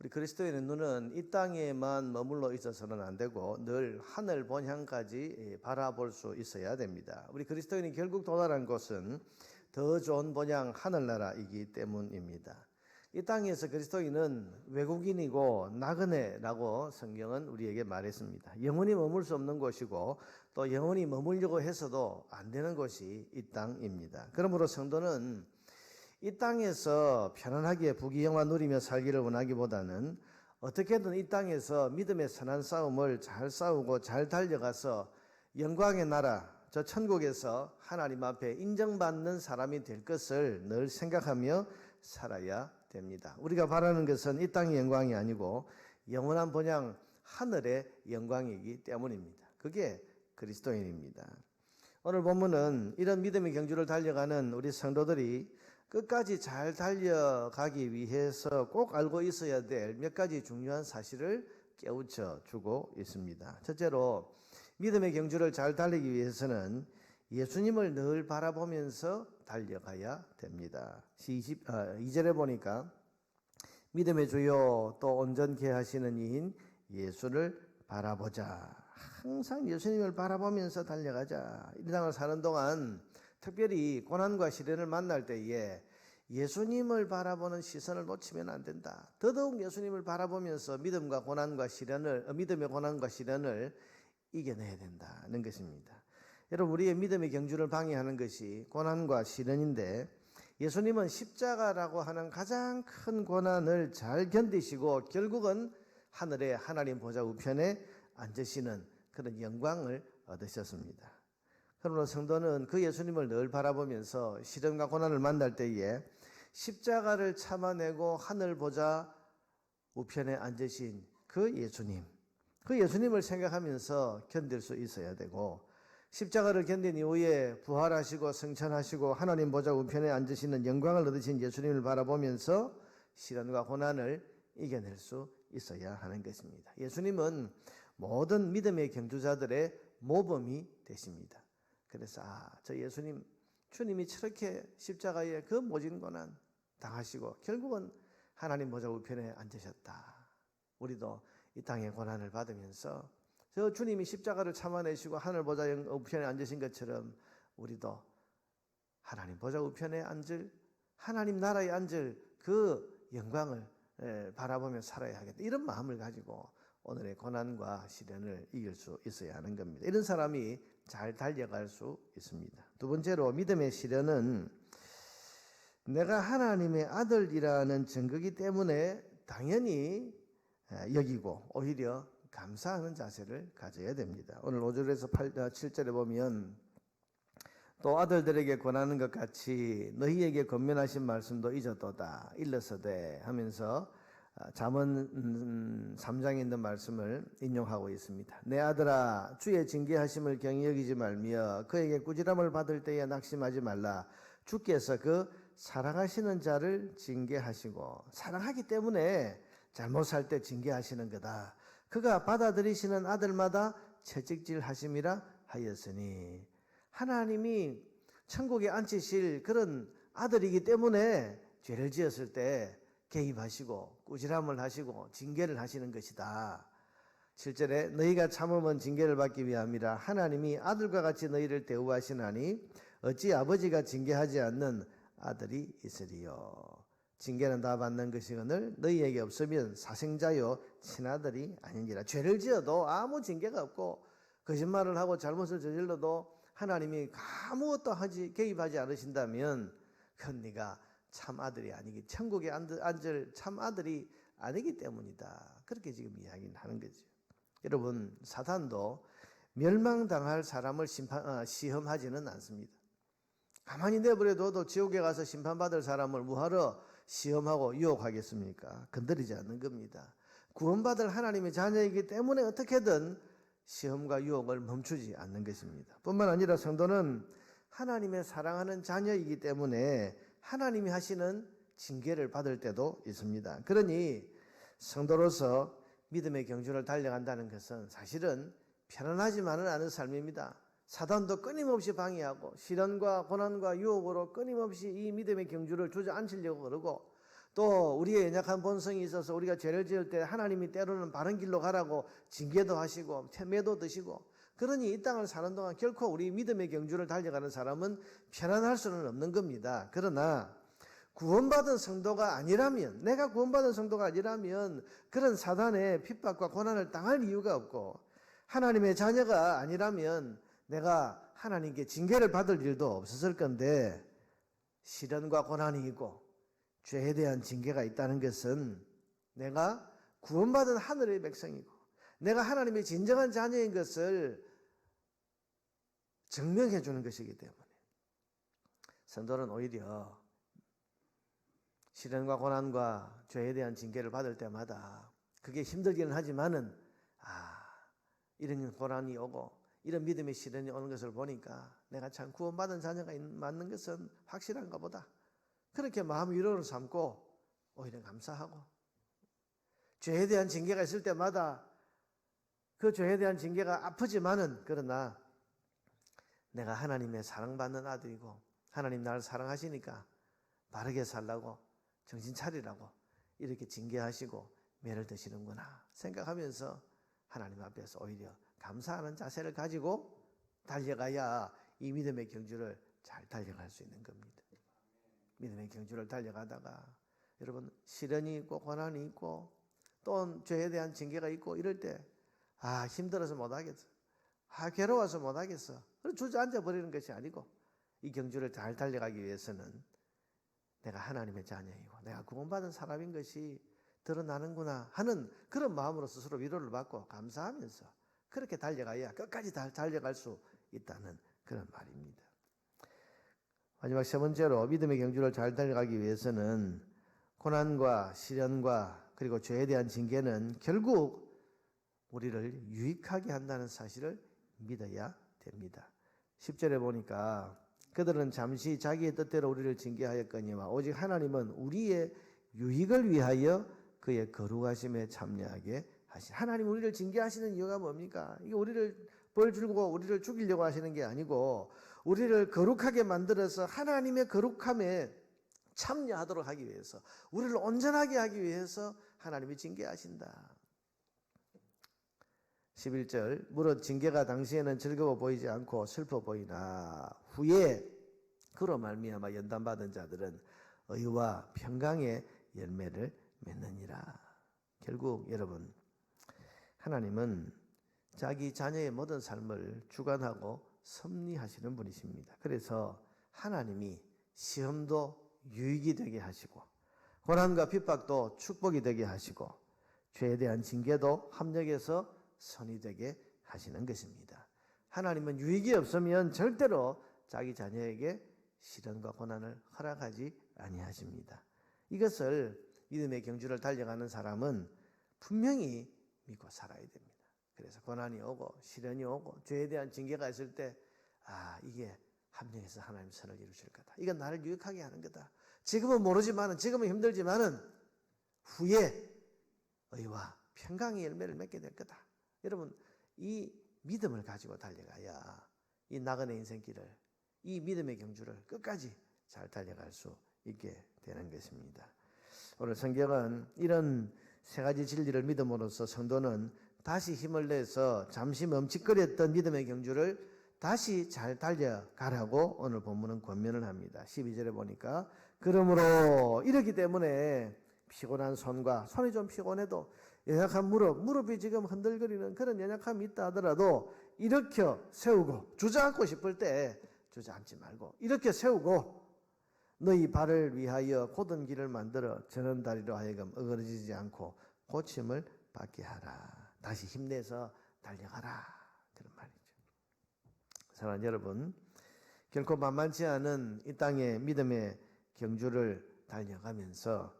우리 그리스도인의 눈은 이 땅에만 머물러 있어서는 안 되고 늘 하늘 본향까지 예, 바라볼 수 있어야 됩니다. 우리 그리스도인이 결국 도달한 곳은 더 좋은 본향 하늘나라이기 때문입니다. 이 땅에서 그리스도인은 외국인이고 나그네라고 성경은 우리에게 말했습니다. 영원히 머물 수 없는 곳이고 또 영원히 머물려고 해서도 안 되는 곳이 이 땅입니다. 그러므로 성도는 이 땅에서 편안하게 부귀영화 누리며 살기를 원하기보다는 어떻게든 이 땅에서 믿음의 선한 싸움을 잘 싸우고 잘 달려가서 영광의 나라, 저 천국에서 하나님 앞에 인정받는 사람이 될 것을 늘 생각하며 살아야 됩니다. 우리가 바라는 것은 이 땅의 영광이 아니고 영원한 본향 하늘의 영광이기 때문입니다. 그게 그리스도인입니다. 오늘 본문은 이런 믿음의 경주를 달려가는 우리 성도들이 끝까지 잘 달려가기 위해서 꼭 알고 있어야 될 몇 가지 중요한 사실을 깨우쳐 주고 있습니다. 첫째로 믿음의 경주를 잘 달리기 위해서는 예수님을 늘 바라보면서 달려가야 됩니다. 20, 아, 2절에 보니까 믿음의 주요 또 온전케 하시는 이인 예수를 바라보자. 항상 예수님을 바라보면서 달려가자. 이 땅을 사는 동안 특별히 고난과 시련을 만날 때에 예수님을 바라보는 시선을 놓치면 안 된다. 더더욱 예수님을 바라보면서 믿음과 고난과 시련을, 어, 믿음의 고난과 시련을 이겨내야 된다는 것입니다. 여러분, 우리의 믿음의 경주를 방해하는 것이 고난과 시련인데 예수님은 십자가라고 하는 가장 큰 고난을 잘 견디시고 결국은 하늘의 하나님 보좌 우편에 앉으시는 그런 영광을 얻으셨습니다. 그러므로 성도는 그 예수님을 늘 바라보면서 시련과 고난을 만날 때에 십자가를 참아내고 하늘 보좌 우편에 앉으신 그 예수님, 그 예수님을 생각하면서 견딜 수 있어야 되고 십자가를 견딘 이후에 부활하시고 성천하시고 하나님 보좌 우편에 앉으시는 영광을 얻으신 예수님을 바라보면서 시련과 고난을 이겨낼 수 있어야 하는 것입니다. 예수님은 모든 믿음의 경주자들의 모범이 되십니다. 그래서 아, 저 예수님 주님이 저렇게 십자가에 그 모진 고난 당하시고 결국은 하나님 보좌 우편에 앉으셨다. 우리도 이 땅의 고난을 받으면서 저 주님이 십자가를 참아내시고 하늘 보좌 우편에 앉으신 것처럼 우리도 하나님 보좌 우편에 앉을 하나님 나라에 앉을 그 영광을 바라보며 살아야 하겠다. 이런 마음을 가지고 오늘의 고난과 시련을 이길 수 있어야 하는 겁니다. 이런 사람이 잘 달려갈 수 있습니다. 두 번째로 믿음의 시련은 내가 하나님의 아들이라는 증거기 때문에 당연히 여기고 오히려 감사하는 자세를 가져야 됩니다. 오늘 5절에서 8, 7절에 보면 또 아들들에게 권하는 것 같이 너희에게 권면하신 말씀도 잊었도다 일러서되 하면서 잠언 3장에 있는 말씀을 인용하고 있습니다. 내 아들아 주의 징계하심을 경히 여기지 말며 그에게 꾸지람을 받을 때에 낙심하지 말라 주께서 그 사랑하시는 자를 징계하시고 사랑하기 때문에 잘못 살 때 징계하시는 거다. 그가 받아들이시는 아들마다 채찍질 하심이라 하였으니 하나님이 천국에 앉히실 그런 아들이기 때문에 죄를 지었을 때 개입하시고 꾸지람을 하시고 징계를 하시는 것이다. 7절에 너희가 참으면 징계를 받기 위함이라 하나님이 아들과 같이 너희를 대우하시나니 어찌 아버지가 징계하지 않는 아들이 있으리요. 징계는 다 받는 것이거늘 너희에게 없으면 사생자요 친아들이 아니니라. 죄를 지어도 아무 징계가 없고 거짓말을 하고 잘못을 저질러도 하나님이 아무것도 하지 개입하지 않으신다면 그건 네가 참 아들이 아니기 천국에 앉을 참 아들이 아니기 때문이다. 그렇게 지금 이야기는 하는 거죠. 여러분 사탄도 멸망당할 사람을 심판 어, 시험하지는 않습니다. 가만히 내버려둬도 지옥에 가서 심판받을 사람을 뭐하러 시험하고 유혹하겠습니까? 건드리지 않는 겁니다. 구원받을 하나님의 자녀이기 때문에 어떻게든 시험과 유혹을 멈추지 않는 것입니다. 뿐만 아니라 성도는 하나님의 사랑하는 자녀이기 때문에 하나님이 하시는 징계를 받을 때도 있습니다. 그러니 성도로서 믿음의 경주를 달려간다는 것은 사실은 편안하지만은 않은 삶입니다. 사단도 끊임없이 방해하고 시련과 고난과 유혹으로 끊임없이 이 믿음의 경주를 주저앉히려고 그러고 또 우리의 연약한 본성이 있어서 우리가 죄를 지을 때 하나님이 때로는 바른 길로 가라고 징계도 하시고 태매도 드시고 그러니 이 땅을 사는 동안 결코 우리 믿음의 경주를 달려가는 사람은 편안할 수는 없는 겁니다. 그러나 구원받은 성도가 아니라면 내가 구원받은 성도가 아니라면 그런 사단의 핍박과 고난을 당할 이유가 없고 하나님의 자녀가 아니라면 내가 하나님께 징계를 받을 일도 없었을 건데 시련과 고난이 있고 죄에 대한 징계가 있다는 것은 내가 구원받은 하늘의 백성이고 내가 하나님의 진정한 자녀인 것을 증명해 주는 것이기 때문에 성도는 오히려 시련과 고난과 죄에 대한 징계를 받을 때마다 그게 힘들기는 하지만은 아 이런 고난이 오고 이런 믿음의 시련이 오는 것을 보니까 내가 참 구원받은 자녀가 있- 맞는 것은 확실한가 보다. 그렇게 마음 위로를 삼고 오히려 감사하고 죄에 대한 징계가 있을 때마다 그 죄에 대한 징계가 아프지만은 그러나 내가 하나님의 사랑받는 아들이고 하나님 나를 사랑하시니까 바르게 살라고 정신 차리라고 이렇게 징계하시고 매를 드시는구나 생각하면서 하나님 앞에서 오히려 감사하는 자세를 가지고 달려가야 이 믿음의 경주를 잘 달려갈 수 있는 겁니다. 믿음의 경주를 달려가다가 여러분 시련이 있고 고난이 있고 또 죄에 대한 징계가 있고 이럴 때 아 힘들어서 못하겠어. 아 괴로워서 못하겠어. 그럼 주저앉아 버리는 것이 아니고 이 경주를 잘 달려가기 위해서는 내가 하나님의 자녀이고 내가 구원받은 사람인 것이 드러나는구나 하는 그런 마음으로 스스로 위로를 받고 감사하면서 그렇게 달려가야 끝까지 다 달려갈 수 있다는 그런 말입니다. 마지막 세 번째로 믿음의 경주를 잘 달려가기 위해서는 고난과 시련과 그리고 죄에 대한 징계는 결국 우리를 유익하게 한다는 사실을 믿어야 됩니다. 10절에 보니까 그들은 잠시 자기의 뜻대로 우리를 징계하였거니와 오직 하나님은 우리의 유익을 위하여 그의 거룩하심에 참여하게 하시. 하나님 우리를 징계하시는 이유가 뭡니까? 이게 우리를 벌 주고 우리를 죽이려고 하시는 게 아니고 우리를 거룩하게 만들어서 하나님의 거룩함에 참여하도록 하기 위해서 우리를 온전하게 하기 위해서 하나님이 징계하신다. 11절 무릇 징계가 당시에는 즐거워 보이지 않고 슬퍼 보이나 후에 그로 말미암아 연단 받은 자들은 의와 평강의 열매를 맺느니라. 결국 여러분 하나님은 자기 자녀의 모든 삶을 주관하고 섭리하시는 분이십니다. 그래서 하나님이 시험도 유익이 되게 하시고 고난과 핍박도 축복이 되게 하시고 죄에 대한 징계도 합력해서 선이 되게 하시는 것입니다. 하나님은 유익이 없으면 절대로 자기 자녀에게 시련과 고난을 허락하지 아니하십니다. 이것을 믿음의 경주를 달려가는 사람은 분명히 믿고 살아야 됩니다. 그래서 고난이 오고 시련이 오고 죄에 대한 징계가 있을 때 아, 이게 합력해서 하나님 선을 이루실 거다. 이건 나를 유익하게 하는 거다. 지금은 모르지만은 지금은 힘들지만은 후에 의와 평강의 열매를 맺게 될 거다. 여러분 이 믿음을 가지고 달려가야 이 나그네 인생길을 이 믿음의 경주를 끝까지 잘 달려갈 수 있게 되는 것입니다. 오늘 성경은 이런 세 가지 진리를 믿음으로써 성도는 다시 힘을 내서 잠시 멈칫거렸던 믿음의 경주를 다시 잘 달려가라고 오늘 본문은 권면을 합니다. 12절에 보니까 그러므로 이렇기 때문에 피곤한 손과 손이 좀 피곤해도 연약한 무릎, 무릎이 지금 흔들거리는 그런 연약함이 있다 하더라도 일으켜 세우고 주저앉고 싶을 때 주저앉지 말고 이렇게 세우고 너희 발을 위하여 곧은 길을 만들어 저는 다리로 하여금 어그러지지 않고 고침을 받게 하라. 다시 힘내서 달려가라. 그런 말이죠. 사랑하는 여러분, 결코 만만치 않은 이 땅의 믿음의 경주를 달려가면서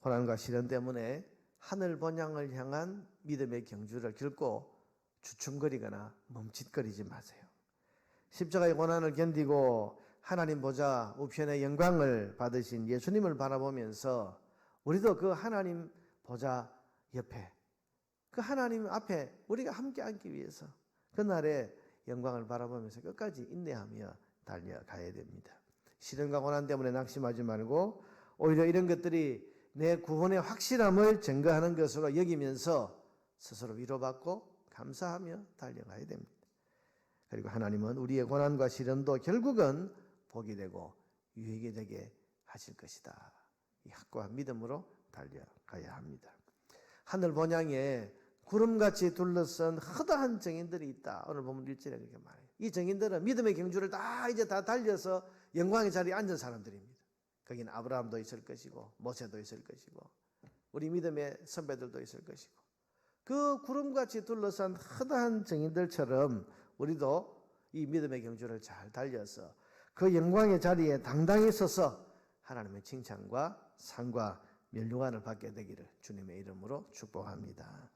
고난과 시련 때문에 하늘 번향을 향한 믿음의 경주를 결코 주춤거리거나 멈칫거리지 마세요. 십자가의 고난을 견디고 하나님 보좌 우편의 영광을 받으신 예수님을 바라보면서 우리도 그 하나님 보좌 옆에 그 하나님 앞에 우리가 함께 앉기 위해서 그날의 영광을 바라보면서 끝까지 인내하며 달려가야 됩니다. 시련과 고난 때문에 낙심하지 말고 오히려 이런 것들이 내 구원의 확실함을 증거하는 것으로 여기면서 스스로 위로받고 감사하며 달려가야 됩니다. 그리고 하나님은 우리의 고난과 시련도 결국은 복이 되고 유익이 되게 하실 것이다. 이 확고한 믿음으로 달려가야 합니다. 하늘 본향에 구름같이 둘러싼 허다한 정인들이 있다. 오늘 보면 일절에 그렇게 말해요. 이 정인들은 믿음의 경주를 다 이제 다 달려서 영광의 자리에 앉은 사람들입니다. 거기는 아브라함도 있을 것이고 모세도 있을 것이고 우리 믿음의 선배들도 있을 것이고 그 구름같이 둘러싼 허다한 정인들처럼 우리도 이 믿음의 경주를 잘 달려서 그 영광의 자리에 당당히 서서 하나님의 칭찬과 상과 멸류관을 받게 되기를 주님의 이름으로 축복합니다.